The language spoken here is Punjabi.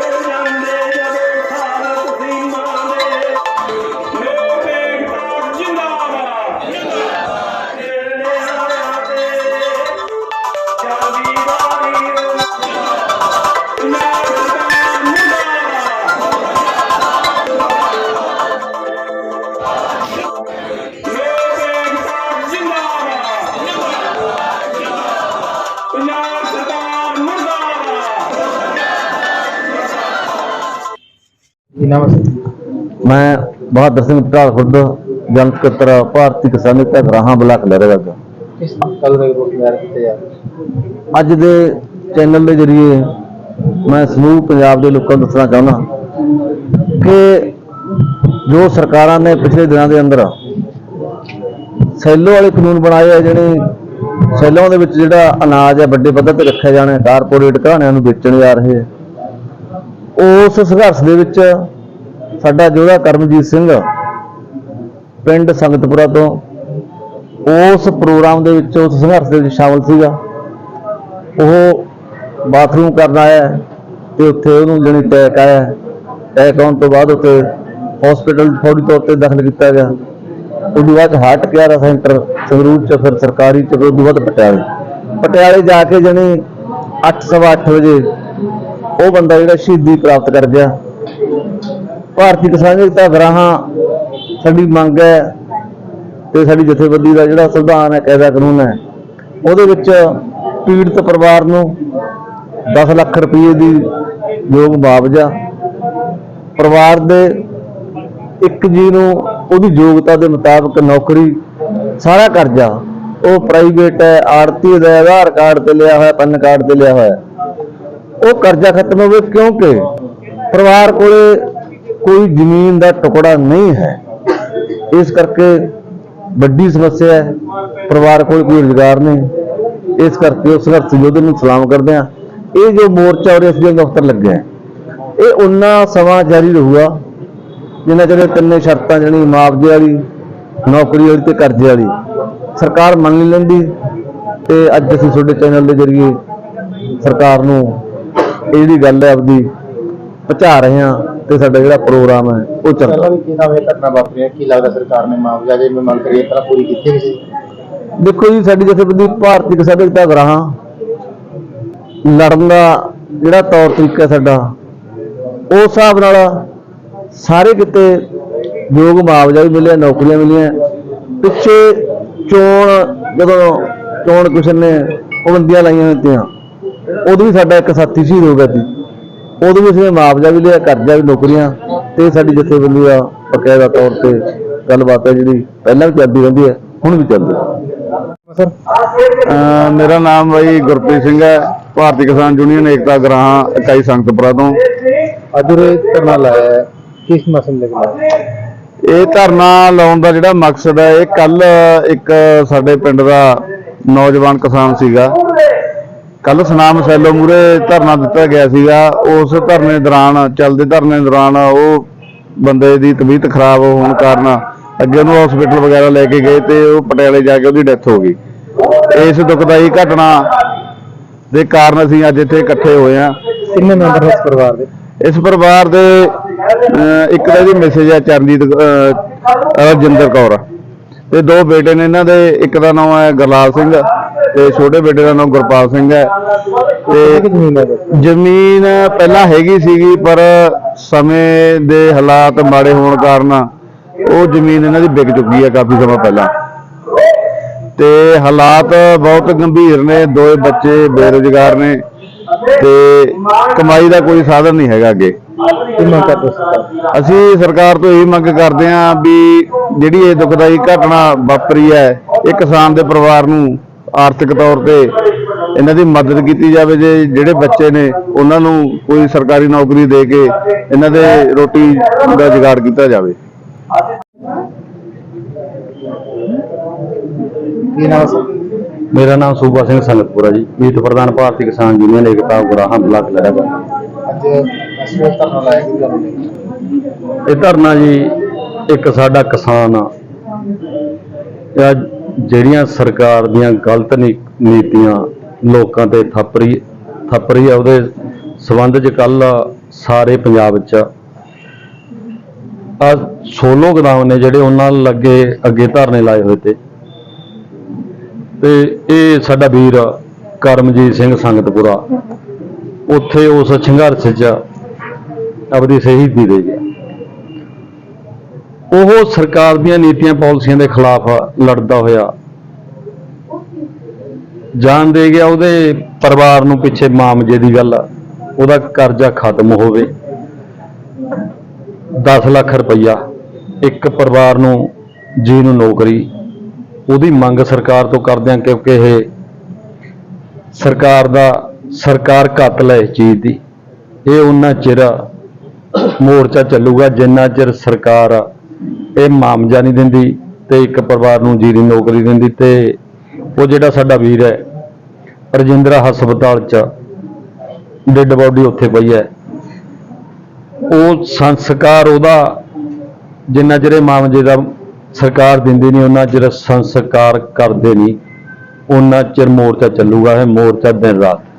Yeah. ਨਾਮ ਹੈ ਮੈਂ ਬਹਾਦਰ ਸਿੰਘ ਢਾਲ ਖੁਰਦ ਜਨ ਸਕੱਤਰ ਭਾਰਤੀ ਕਿਸਾਨੀ ਤੇ ਗਰਾਹਾਂ ਬਲਾਕ ਦਾ ਕਿਸ ਕੱਲ ਦੇ ਰੋਸ ਤਿਆਰ ਕੀਤੇ ਜਾ ਰਹੇ ਅੱਜ ਦੇ ਚੈਨਲ ਦੇ ਜ਼ਰੀਏ ਮੈਂ ਸਮੂਹ ਪੰਜਾਬ ਦੇ ਲੋਕਾਂ ਨੂੰ ਦੱਸਣਾ ਚਾਹੁੰਦਾ ਕਿ ਜੋ ਸਰਕਾਰਾਂ ਨੇ ਪਿਛਲੇ ਦਿਨਾਂ ਦੇ ਅੰਦਰ ਸੈਲੋ ਵਾਲੇ ਕਾਨੂੰਨ ਬਣਾਏ ਆ ਜਿਹੜੇ ਸੈਲੋਂ ਦੇ ਵਿੱਚ ਜਿਹੜਾ ਅਨਾਜ ਹੈ ਵੱਡੇ ਪੱਧਰ ਤੇ ਰੱਖਿਆ ਜਾਣਾ ਹੈ ਕਾਰਪੋਰੇਟ ਘਰਾਣਿਆਂ ਨੂੰ ਵੇਚਣ ਜਾ ਰਹੇ ਉਸ ਸੰਘਰਸ਼ ਦੇ ਵਿੱਚ ਸਾਡਾ ਯੋਧਾ ਕਰਮਜੀਤ ਸਿੰਘ ਪਿੰਡ ਸੰਗਤਪੁਰਾ ਤੋਂ, ਉਸ ਪ੍ਰੋਗਰਾਮ ਦੇ ਵਿੱਚ ਉਸ ਸੰਘਰਸ਼ ਦੇ ਵਿੱਚ ਸ਼ਾਮਲ ਸੀਗਾ। ਉਹ ਬਾਥਰੂਮ ਕਰਨ ਆਇਆ ਤੇ ਉੱਥੇ ਉਹਨੂੰ ਜਣੀ ਅਟੈਕ ਆਇਆ ਅਟੈਕ ਆਉਣ ਤੋਂ ਬਾਅਦ ਉੱਥੇ ਹਸਪੀਟਲ ਫੌਰੀ ਤੌਰ ਤੇ ਦਾਖਲ ਕੀਤਾ ਗਿਆ। ਉਸ ਬਾਅਦ ਹਾਰਟ ਕੇਅਰ ਸੈਂਟਰ ਸੰਗਰੂਰ ਚ, ਫਿਰ ਸਰਕਾਰੀ ਚ, ਫਿਰ ਉਸ ਤੋਂ ਬਾਅਦ ਪਟਿਆਲੇ। ਪਟਿਆਲੇ ਜਾ ਕੇ ਜਣੀ 8:30 ਵਜੇ ਉਹ ਬੰਦਾ ਜਿਹੜਾ ਸ਼ਹੀਦੀ ਪ੍ਰਾਪਤ ਕਰ ਗਿਆ। ਭਾਰਤੀ ਕਿਸਾਨ ਏਕਤਾ ਗਰਾਹਾਂ, ਸਾਡੀ ਮੰਗ ਹੈ ਤੇ ਸਾਡੀ ਜਥੇਬੰਦੀ ਦਾ ਜਿਹੜਾ ਸੰਵਿਧਾਨ ਹੈ ਕਾਇਦਾ ਕਾਨੂੰਨ ਹੈ, ਉਹਦੇ ਵਿੱਚ ਪੀੜਤ ਪਰਿਵਾਰ ਨੂੰ 10 ਲੱਖ ਰੁਪਏ ਦੀ ਯੋਗ ਮੁਆਵਜ਼ਾ, ਪਰਿਵਾਰ ਦੇ ਇੱਕ ਜੀ ਨੂੰ ਉਹਦੀ ਯੋਗਤਾ ਦੇ ਮੁਤਾਬਕ ਨੌਕਰੀ, ਸਾਰਾ ਕਰਜ਼ਾ, ਉਹ ਪ੍ਰਾਈਵੇਟ ਹੈ, ਆੜਤੀ ਦਾ ਆਧਾਰ ਕਾਰਡ ਤੇ ਲਿਆ ਹੋਇਆ ਪੈਨ ਕਾਰਡ ਤੇ ਲਿਆ ਹੋਇਆ। ਉਹ ਕਰਜ਼ਾ ਖਤਮ ਹੋਵੇ ਕਿਉਂਕਿ ਪਰਿਵਾਰ ਕੋਲੇ ਕੋਈ ਜ਼ਮੀਨ ਦਾ ਟੁਕੜਾ ਨਹੀਂ ਹੈ। ਇਸ ਕਰਕੇ ਵੱਡੀ ਸਮੱਸਿਆ ਹੈ। ਪਰਿਵਾਰ ਕੋਲ ਕੋਈ ਰੁਜ਼ਗਾਰ ਨਹੀਂ। ਇਸ ਕਰਕੇ ਉਸ ਸੰਘਰਸ਼ ਯੋਧੇ ਨੂੰ ਸਲਾਮ ਕਰਦੇ ਹਾਂ ਇਹ ਜੋ ਮੋਰਚਾ ਔਰ ਐਸਡੀਐਮ ਦਫ਼ਤਰ ਲੱਗਿਆ ਇਹ ਉਨਾ ਸਮਾਂ ਜਾਰੀ ਰਹੂਗਾ ਜਿੰਨਾ ਚਿਰ ਤਿੰਨੇ ਸ਼ਰਤਾਂ ਜਣੀ ਮੁਆਵਜ਼ੇ ਵਾਲੀ, ਨੌਕਰੀ ਵਾਲੀ ਤੇ ਕਰਜ਼ੇ ਵਾਲੀ। ਸਰਕਾਰ ਮੰਨ ਨਹੀਂ ਲੈਂਦੀ ਤੇ ਅੱਜ ਅਸੀਂ ਤੁਹਾਡੇ ਚੈਨਲ ਦੇ ਜ਼ਰੀਏ ਸਰਕਾਰ ਨੂੰ ਇਹ ਜਿਹੜੀ ਗੱਲ ਹੈ ਆਪਦੀ ਪਹੁੰਚਾ ਰਹੇ ਹਾਂ। ਤੇ ਸਾਡਾ ਜਿਹੜਾ ਪ੍ਰੋਗਰਾਮ ਹੈ ਉਹ ਚੱਲ ਰਿਹਾ ਪਹਿਲਾਂ ਵੀ ਕੀ ਨਾਮ ਇਹ ਘਟਨਾ ਵਾਪਰੀ ਹੈ? ਕੀ ਲੱਗਦਾ ਸਰਕਾਰ ਨੇ ਮੁਆਵਜ਼ਾ ਜੇ ਮੈਂ ਮੰਗ ਕਰੀ ਤਾਂ ਪੂਰੀ ਕੀਤੀ ਸੀ? ਦੇਖੋ ਜੀ ਸਾਡੀ ਜਥੇਬੰਦੀ ਭਾਰਤੀ ਕਿਸਾਨ ਏਕਤਾ ਗਰਾਹਾਂ ਲੜਨ ਦਾ ਜਿਹੜਾ ਤੌਰ ਤਰੀਕਾ ਸਾਡਾ ਉਸ ਹਿਸਾਬ ਨਾਲ ਸਾਰੇ ਕਿਤੇ ਯੋਗ ਮੁਆਵਜ਼ਾ ਵੀ ਮਿਲਿਆ ਨੌਕਰੀਆਂ ਮਿਲੀਆਂ। ਪਿੱਛੇ ਚੋਣ ਜਦੋਂ ਚੋਣ ਕਮਿਸ਼ਨ ਨੇ ਪਾਬੰਦੀਆਂ ਲਾਈਆਂ ਹੋਈਆਂ ਉਦੋਂ ਵੀ ਸਾਡਾ ਇੱਕ ਸਾਥੀ ਸ਼ਹੀਦ ਹੋ ਗਿਆ ਸੀ। ਉਦੋਂ ਵੀ ਅਸੀਂ ਮੁਆਵਜ਼ਾ ਵੀ ਲਿਆ ਕਰਜ਼ਾ ਵੀ ਨੌਕਰੀਆਂ ਤੇ ਸਾਡੀ ਜਥੇਬੰਦੀ ਦਾ ਬਕਾਇਦਾ ਤੌਰ ਤੇ ਗੱਲਬਾਤ ਹੈ ਜਿਹੜੀ ਪਹਿਲਾਂ ਵੀ ਚੱਲਦੀ ਰਹਿੰਦੀ ਹੈ ਹੁਣ ਵੀ ਚੱਲਦੀ ਹੈ। ਸਰ। ਮੇਰਾ ਨਾਮ ਬਾਈ ਗੁਰਪ੍ਰੀਤ ਸਿੰਘ ਹੈ ਭਾਰਤੀ ਕਿਸਾਨ ਯੂਨੀਅਨ ਏਕਤਾ ਗ੍ਰਾਹਾਂ ਇਕਾਈ ਸੰਗਤਪੁਰਾ ਤੋਂ। ਅੱਜ ਇਹ ਧਰਨਾ ਲਾਇਆ ਹੈ ਕਿਸ ਮਸਲੇ ਦੇ ਖਿਲਾਫ? ਇਹ ਧਰਨਾ ਲਾਉਣ ਦਾ ਜਿਹੜਾ ਮਕਸਦ ਹੈ ਇਹ ਕੱਲ ਇੱਕ ਸਾਡੇ ਪਿੰਡ ਦਾ ਨੌਜਵਾਨ ਕਿਸਾਨ ਸੀਗਾ ਕੱਲ ਸੁਨਾਮ ਸੈਲੋ ਮੂਰੇ ਧਰਨਾ ਦਿੱਤਾ ਗਿਆ ਸੀਗਾ। ਉਸ ਧਰਨੇ ਦੌਰਾਨ ਚੱਲਦੇ ਧਰਨੇ ਦੌਰਾਨ ਉਹ ਬੰਦੇ ਦੀ ਤਬੀਅਤ ਖਰਾਬ ਹੋਣ ਕਾਰਨ ਅੱਗੇ ਉਹਨੂੰ ਹਸਪੀਟਲ ਵਗੈਰਾ ਲੈ ਕੇ ਗਏ ਤੇ ਉਹ ਪਟਿਆਲੇ ਜਾ ਕੇ ਉਹਦੀ ਡੈਥ ਹੋ ਗਈ। ਇਸ ਦੁਖਦਾਈ ਘਟਨਾ ਦੇ ਕਾਰਨ ਅਸੀਂ ਅੱਜ ਇੱਥੇ ਇਕੱਠੇ ਹੋਏ ਹਾਂ। ਕਿੰਨੇ ਮੈਂਬਰ ਇਸ ਪਰਿਵਾਰ ਦੇ? ਇਸ ਪਰਿਵਾਰ ਦੇ ਇੱਕ ਦਾ ਜੀ ਮੈਸੇਜ ਹੈ ਚਰਨਜੀਤ ਰਜਿੰਦਰ ਕੌਰ। ਤੇ ਦੋ ਬੇਟੇ ਨੇ ਇਹਨਾਂ ਦੇ, ਇੱਕ ਦਾ ਨਾਮ ਹੈ ਗੁਰਲਾਲ ਸਿੰਘ ਤੇ ਛੋਟੇ ਬੇਟੇ ਦਾ ਨਾਮ ਗੁਰਪਾਲ ਸਿੰਘ ਹੈ। ਤੇ ਜ਼ਮੀਨ ਪਹਿਲਾਂ ਹੈਗੀ ਸੀਗੀ, ਪਰ ਸਮੇਂ ਦੇ ਹਾਲਾਤ ਮਾੜੇ ਹੋਣ ਕਾਰਨ ਉਹ ਜ਼ਮੀਨ ਇਹਨਾਂ ਦੀ ਵਿਕ ਚੁੱਕੀ ਹੈ ਕਾਫੀ ਸਮਾਂ ਪਹਿਲਾਂ। ਤੇ ਹਾਲਾਤ ਬਹੁਤ ਗੰਭੀਰ ਨੇ, ਦੋਏ ਬੱਚੇ ਬੇਰੁਜ਼ਗਾਰ ਨੇ ਤੇ ਕਮਾਈ ਦਾ ਕੋਈ ਸਾਧਨ ਨਹੀਂ ਹੈਗਾ ਅੱਗੇ। ਕੀ ਮੰਗ ਕਰਦੇ ਸਰਕਾਰ ਅਸੀਂ ਸਰਕਾਰ ਤੋਂ ਇਹ ਮੰਗ ਕਰਦੇ ਹਾਂ ਵੀ ਜਿਹੜੀ ਇਹ ਦੁਖਦਾਈ ਘਟਨਾ ਵਾਪਰੀ ਹੈ ਇਹ ਕਿਸਾਨ ਦੇ ਪਰਿਵਾਰ ਨੂੰ ਆਰਥਿਕ ਤੌਰ ਤੇ ਇਹਨਾਂ ਦੀ ਮਦਦ ਕੀਤੀ ਜਾਵੇ ਜੇ ਜਿਹੜੇ ਬੱਚੇ ਨੇ ਉਹਨਾਂ ਨੂੰ ਕੋਈ ਸਰਕਾਰੀ ਨੌਕਰੀ ਦੇ ਕੇ ਇਹਨਾਂ ਦੇ ਰੋਟੀ ਦਾ ਜੁਗਾੜ ਕੀਤਾ ਜਾਵੇ। ਕੀ ਨਾਮ ਹੈ ਸਰ? ਮੇਰਾ ਨਾਮ ਸੂਬਾ ਸਿੰਘ ਸੰਗਤਪੁਰਾ ਜੀ। ਮੀਤ ਪ੍ਰਧਾਨ ਭਾਰਤੀ ਕਿਸਾਨ ਯੂਨੀਅਨ ਏਕਤਾ ਗੁਰਾਹਾਂ ਬਲਾਕ ਲੜਾਗਾ ਅੱਜ ਅਸੀਂ ਇਹ ਧਰਨਾ ਲਾਇਆ ਕਿ ਗੱਲ ਇਹ ਧਰਨਾ ਜੀ, ਇੱਕ ਸਾਡਾ ਕਿਸਾਨ ਆ। ਜਾਂ ਜਿਹੜੀਆਂ ਸਰਕਾਰ ਦੀਆਂ ਗਲਤ ਨੀ- ਨੀਤੀਆਂ ਲੋਕਾਂ ਤੇ ਥੱਪ ਰਹੀ ਥੱਪ ਰਹੀ ਆ, ਉਹਦੇ ਸਬੰਧ 'ਚ ਕੱਲ ਸਾਰੇ ਪੰਜਾਬ 'ਚ ਆ। ਸੋਲੋ ਗਦਾਮ ਨੇ ਜਿਹੜੇ ਉਹਨਾਂ ਲੱਗੇ ਅੱਗੇ ਧਰਨੇ ਲਾਏ ਹੋਏ ਤੇ। ਤੇ ਇਹ ਸਾਡਾ ਵੀਰ ਕਰਮਜੀਤ ਸਿੰਘ ਸੰਗਤਪੁਰਾ, ਉੱਥੇ ਉਸ ਸੰਘਰਸ਼ 'ਚ ਆਪਣੀ ਸ਼ਹੀਦੀ ਦੇ ਗਿਆ। ਉਹ ਸਰਕਾਰ ਦੀਆਂ ਨੀਤੀਆਂ ਪਾਲਿਸੀਆਂ ਦੇ ਖਿਲਾਫ ਲੜਦਾ ਹੋਇਆ। ਜਾਨ ਦੇ ਗਿਆ ਉਹਦੇ ਪਰਿਵਾਰ ਨੂੰ ਪਿੱਛੇ ਮਾਮਜੇ ਦੀ ਗੱਲ। ਆ, ਉਹਦਾ ਕਰਜ਼ਾ ਖਤਮ ਹੋਵੇ। 10 ਲੱਖ ਰੁਪਈਆ ਇੱਕ ਪਰਿਵਾਰ ਨੂੰ ਜੀ ਨੂੰ ਨੌਕਰੀ। ਉਹਦੀ ਮੰਗ ਸਰਕਾਰ ਤੋਂ ਕਰਦੇ ਹਾਂ ਕਿਉਂਕਿ ਇਹ ਸਰਕਾਰ ਦਾ ਸਰਕਾਰ ਕਾਤਲ ਹੈ ਇਸ ਚੀਜ਼ ਦੀ। ਇਹ ਉਹਨਾਂ ਚਿਰ ਮੋਰਚਾ ਚੱਲੂਗਾ, ਜਿੰਨਾ ਚਿਰ ਸਰਕਾਰ ਇਹ ਮਾਮਜਾ ਨਹੀਂ ਦਿੰਦੀ ਤੇ ਇੱਕ ਪਰਿਵਾਰ ਨੂੰ ਜੀਰੀ ਨੌਕਰੀ ਦਿੰਦੀ ਤੇ ਉਹ ਜਿਹੜਾ ਸਾਡਾ ਵੀਰ ਹੈ, ਰਜਿੰਦਰਾ ਹਸਪਤਾਲ 'ਚ ਡੈੱਡ ਬਾਡੀ ਉੱਥੇ ਪਈ ਹੈ। ਉਹ ਸੰਸਕਾਰ ਉਹਦਾ ਜਿੰਨਾ ਚਿਰ ਇਹ ਮਾਮਜੇ ਦਾ ਸਰਕਾਰ ਦਿੰਦੀ ਨਹੀਂ, ਉਹਨਾਂ ਚਿਰ ਸੰਸਕਾਰ ਕਰਦੇ ਨਹੀਂ, ਉਹਨਾਂ ਚਿਰ ਮੋਰਚਾ ਚੱਲੂਗਾ, ਇਹ ਮੋਰਚਾ ਦਿਨ ਰਾਤ।